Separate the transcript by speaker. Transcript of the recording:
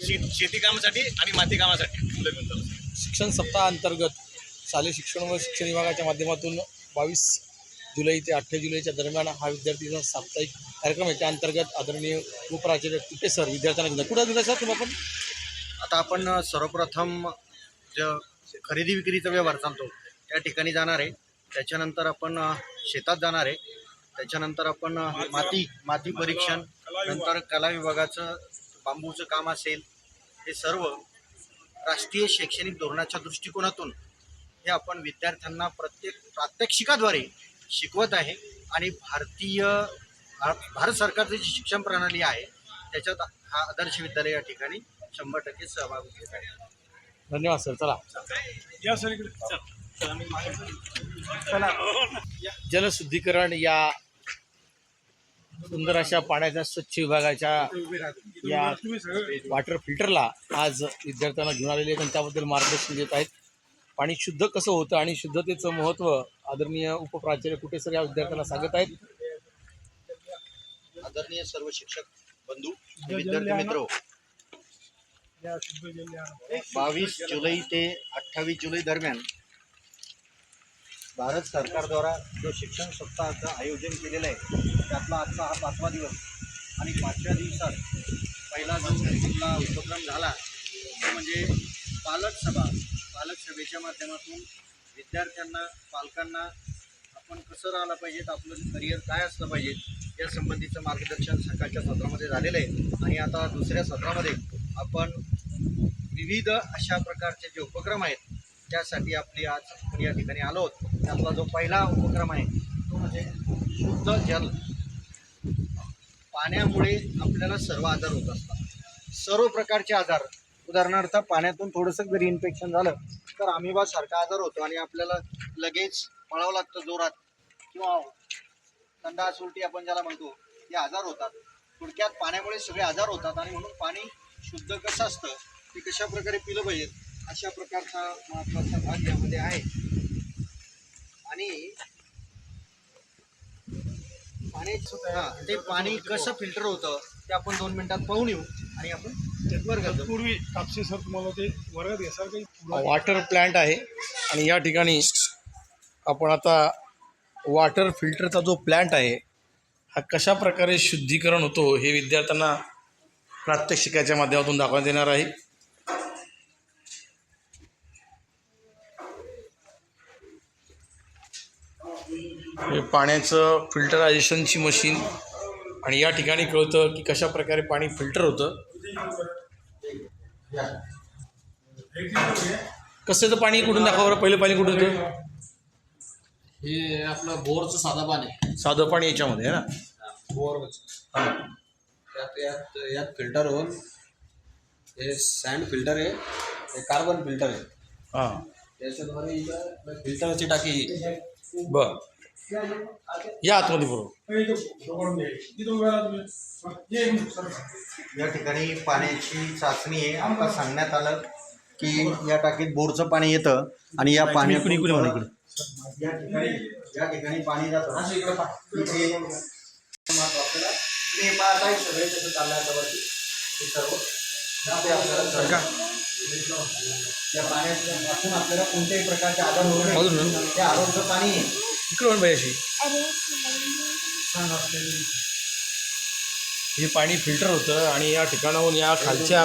Speaker 1: शेती कामासाठी आणि माती कामासाठी. घेऊन.
Speaker 2: शिक्षण सप्ताहाअंतर्गत शालेय शिक्षण व शिक्षण विभागाच्या माध्यमातून बावीस जुलै ते अठ्ठावीस जुलैच्या दरम्यान हा विद्यार्थीचा साप्ताहिक कार्यक्रम आहे. त्या अंतर्गत आदरणीय उपप्राचार्य कुटे सर विद्यार्थ्यांना घेऊन कुठं घेऊन सर तुम्ही आपण?
Speaker 3: आता आपण सर्वप्रथम जे खरेदी विक्रीचा व्यवहार चालतो त्या ठिकाणी जाणार आहे. त्याच्यानंतर आपण शेतात जाणार आहे. त्याच्यानंतर आपण माती माती परीक्षण नंतर कला विभागाचं बांबूचं काम असेल हे सर्व राष्ट्रीय शैक्षणिक धोरणाच्या दृष्टिकोनातून हे आपण विद्यार्थ्यांना प्रत्येक प्रात्यक्षिकाद्वारे शिकवत आहे. आणि भारतीय भा- भारत सरकारची जी शिक्षण प्रणाली आहे त्याच्यात हा आदर्श विद्यालय या ठिकाणी शंभर टक्के सहभाग घेत आहे.
Speaker 2: धन्यवाद सर. चला.
Speaker 1: या सर इकडे. चल.
Speaker 2: जलशुद्धीकरण या सुंदर अशा पाण्याच्या स्वच्छ विभागाच्या या वॉटर फिल्टरला आज विद्यार्थ्यांना घेऊन आलेले आहेत आणि त्याबद्दल मार्गदर्शन देत आहेत. पाणी शुद्ध कसं होतं आणि शुद्धतेचं महत्त्व आदरणीय उपप्राचार्य कुटे सर या विद्यार्थ्यांना सांगत आहेत.
Speaker 3: आदरणीय सर्व शिक्षक बंधू आणि विद्यार्थी मित्र बावीस जुलै ते अठ्ठावीस जुलै दरम्यान भारत सरकारद्वारा जो शिक्षण सप्ताहाचं आयोजन केलेलं आहे त्यातला आजचा हा पाचवा दिवस. आणि पाचव्या दिवसात पहिला जो आपला उपक्रम झाला तो म्हणजे पालक सभा. पालक सभेच्या माध्यमातून विद्यार्थ्यांना पालकांना आपण कसं राहिलं पाहिजेत आपलं करिअर काय असलं पाहिजे या संबंधीचं मार्गदर्शन सकाळच्या सत्रामध्ये झालेलं आहे. आणि आता दुसऱ्या सत्रामध्ये आपण विविध अशा प्रकारचे जे उपक्रम आहेत त्यासाठी आपली आज आपण या ठिकाणी आलो आहोत. त्यातला जो पहिला उपक्रम आहे तो म्हणजे शुद्ध जल. पाण्यामुळे आपल्याला सर्व आजार होत असतात. सर्व प्रकारचे आजार. उदाहरणार्थ पाण्यातून थोडंसं जरी इन्फेक्शन झालं तर आमिबा सारखा आजार होतो आणि आपल्याला लगेच पळावं लागतं जोरात. किंवा थंडा उलटी आपण ज्याला म्हणतो हे आजार होतात. थोडक्यात पाण्यामुळे सगळे आजार होतात आणि म्हणून पाणी शुद्ध कसं असतं ते कशा प्रकारे पिलं पाहिजे अशा प्रकारचा महत्त्वाचा भाग यामध्ये आहे. आणि पाणी हा ते पाणी कसं फिल्टर होतं ते आपण दोन मिनिटात पाहून येऊ आणि आपण वर्गात.
Speaker 4: पूर्वी कापसे सर तुम्हाला ते वर्गात घ्यासाल काही
Speaker 2: वॉटर प्लॅन्ट आहे आणि या ठिकाणी आपण आता वॉटर फिल्टरचा जो प्लॅन्ट आहे हा कशा प्रकारे शुद्धीकरण होतो हे विद्यार्थ्यांना प्रात्यक्षिकाच्या माध्यमातून दाखवण्यात येणार आहे हे पाण्याचं फिल्टरायझेशनची मशीन. आणि या ठिकाणी कळतं की कशा प्रकारे पाणी फिल्टर होतं. कसं पाणी? कुठून दाखवा बरं? पहिलं पाणी कुठून होतं?
Speaker 5: हे आपलं बोरचं साधा पाणी
Speaker 2: साधं पाणी याच्यामध्ये आहे ना?
Speaker 5: बोरच त्यात यात यात फिल्टर होऊन हे सँड फिल्टर आहे. हे कार्बन फिल्टर आहे.
Speaker 2: हां.
Speaker 5: त्याच्याद्वारे इथं फिल्टरची टाकी.
Speaker 2: बर. या आतमध्ये बरोबर
Speaker 3: या ठिकाणी पाण्याची चाचणी आहे. आता सांगण्यात आलं की या टाकीत बोरचं पाणी येतं आणि या
Speaker 2: म्हणा,
Speaker 3: या ठिकाणी या ठिकाणी पाणी जातं. इथे आपल्याला ते पाहत आहे सगळे वरती. सर्व. ते आपल्याला कळतं. या पाण्यापासून आपल्याला कोणत्याही प्रकारचे आजार होऊ नये. ते आरोग्य पाणी आहे.
Speaker 2: इकडे पण पाहिजे हे पाणी फिल्टर होतं आणि या ठिकाणाहून या खालच्या